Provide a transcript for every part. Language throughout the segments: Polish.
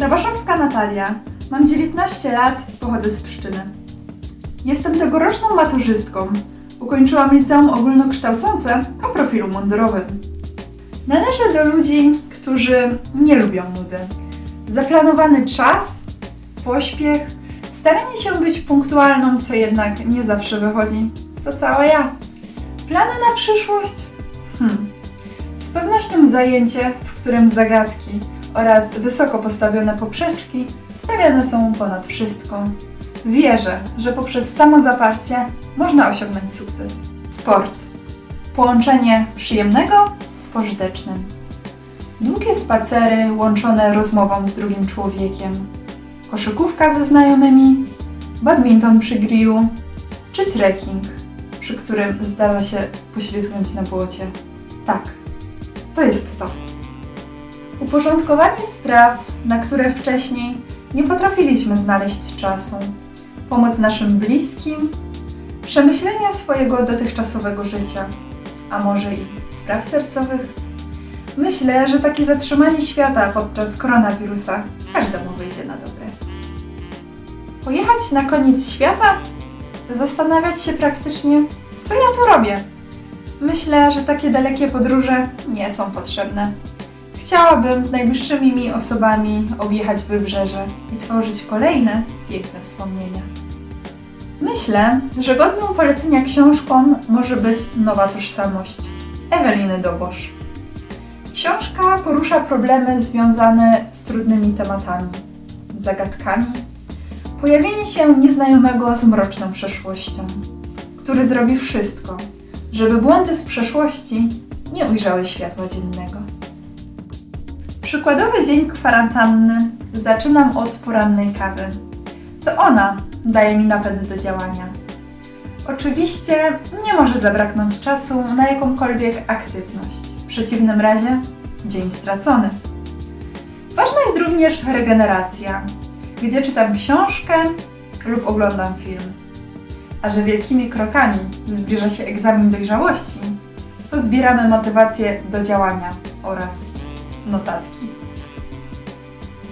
Rabaszowska Natalia. Mam 19 lat, pochodzę z Pszczyny. Jestem tegoroczną maturzystką. Ukończyłam liceum ogólnokształcące o profilu mundurowym. Należę do ludzi, którzy nie lubią nudy. Zaplanowany czas, pośpiech, staranie się być punktualną, co jednak nie zawsze wychodzi, to cała ja. Plany na przyszłość? Hmm. Z pewnością zajęcie, w którym zagadki oraz wysoko postawione poprzeczki stawiane są ponad wszystko. Wierzę, że poprzez samozaparcie można osiągnąć sukces. Sport. Połączenie przyjemnego z pożytecznym. Długie spacery łączone rozmową z drugim człowiekiem. Koszykówka ze znajomymi, badminton przy grillu, czy trekking, przy którym zdarza się poślizgnąć na błocie. Tak, to jest to. Uporządkowanie spraw, na które wcześniej nie potrafiliśmy znaleźć czasu. Pomoc naszym bliskim, przemyślenia swojego dotychczasowego życia, a może i spraw sercowych. Myślę, że takie zatrzymanie świata podczas koronawirusa każdemu wyjdzie na dobre. Pojechać na koniec świata? Zastanawiać się praktycznie, co ja tu robię? Myślę, że takie dalekie podróże nie są potrzebne. Chciałabym z najbliższymi mi osobami objechać wybrzeże i tworzyć kolejne piękne wspomnienia. Myślę, że godną polecenia książką może być Nowa Tożsamość Eweliny Dobosz. Książka porusza problemy związane z trudnymi tematami, zagadkami, pojawienie się nieznajomego z mroczną przeszłością, który zrobi wszystko, żeby błędy z przeszłości nie ujrzały światła dziennego. Przykładowy dzień kwarantanny zaczynam od porannej kawy. To ona daje mi napęd do działania. Oczywiście nie może zabraknąć czasu na jakąkolwiek aktywność. W przeciwnym razie dzień stracony. Ważna jest również regeneracja, gdzie czytam książkę lub oglądam film. A że wielkimi krokami zbliża się egzamin dojrzałości, to zbieramy motywację do działania oraz notatki.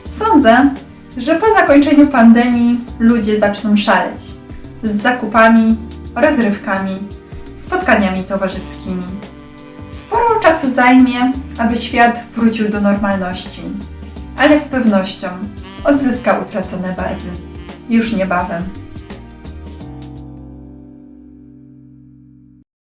Sądzę, że po zakończeniu pandemii ludzie zaczną szaleć z zakupami, rozrywkami, spotkaniami towarzyskimi. Sporo czasu zajmie, aby świat wrócił do normalności, ale z pewnością odzyska utracone barwy. Już niebawem.